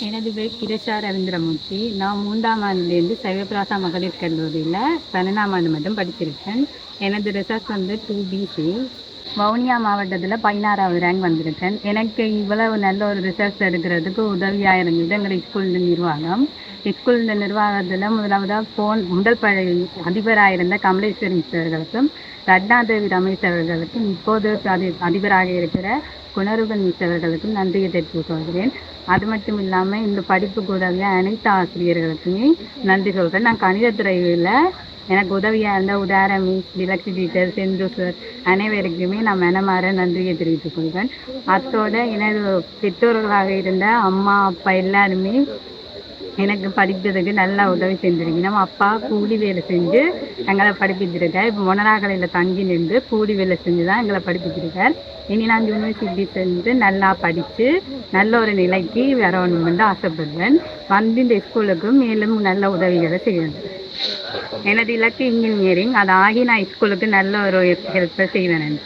எனது பேர் கிரஷா ரவீந்திரமூர்த்தி நான் மூன்றாம் ஆண்டுலேருந்து சைவபிராசா மகளிர் கல்லூரியில் பன்னெண்டாம் ஆண்டு மட்டும் படிச்சிருக்கேன் எனது ரிசர்ச் வந்து டூ பிசி வவுனியா மாவட்டத்தில் பதினாறாவது ரேங்க் வந்திருக்கேன். எனக்கு இவ்வளவு நல்ல ஒரு ரிசர்ச் எடுக்கிறதுக்கு உதவியாக இருந்தது எங்கள் ஸ்கூல் நிர்வாகம். ஸ்கூல் நிர்வாகத்தில் முதலாவதாக போன் முதல் ப அதிபராக இருந்த கமலேஸ்வரி அவர்களுக்கும் ரட்னாதேவி ரமேஷ் அவர்களுக்கும் இப்போது அதி அதிபராக இருக்கிற குணருகன் மிஸ் அவர்களுக்கும் நன்றியை தெரிவித்துக் கொள்கிறேன். அது மட்டும் இல்லாமல் இந்த படிப்பு கூடவே அனைத்து ஆசிரியர்களுக்குமே நன்றி சொல்கிறேன் நான் கணிதத்துறையில் எனக்கு உதவியாக இருந்த உதார மிஸ் டிலக்ஷி டீச்சர் செந்து சார் அனைவருக்குமே நான் மனமாற நன்றியை தெரிவித்துக் கொள்கிறேன். அத்தோட எனது பெற்றோர்களாக இருந்த அம்மா அப்பா எல்லாருமே எனக்கு படிப்பதுக்கு நல்லா உதவி செஞ்சிருக்கீங்க நம்ம அப்பா கூலி வேலை செஞ்சு எங்களை படிப்பிச்சிருக்கார். இப்போ மொனராகலையில் தங்கி நின்று கூலி வேலை செஞ்சு தான் எங்களை படிப்பிச்சிருக்கார். இனி நான் யூனிவர்சிட்டி சென்று நல்லா படித்து நல்ல ஒரு நிலைக்கு வரணும்னு ஆசைப்படுவேன் வந்து இந்த ஸ்கூலுக்கும் மேலும் நல்ல உதவிகளை செய்வேன் எனது இலக்கு இன்ஜினியரிங் அதாகி ஆகி நான் ஸ்கூலுக்கு நல்ல ஒரு ஹெல்ப்பை செய்வேன்.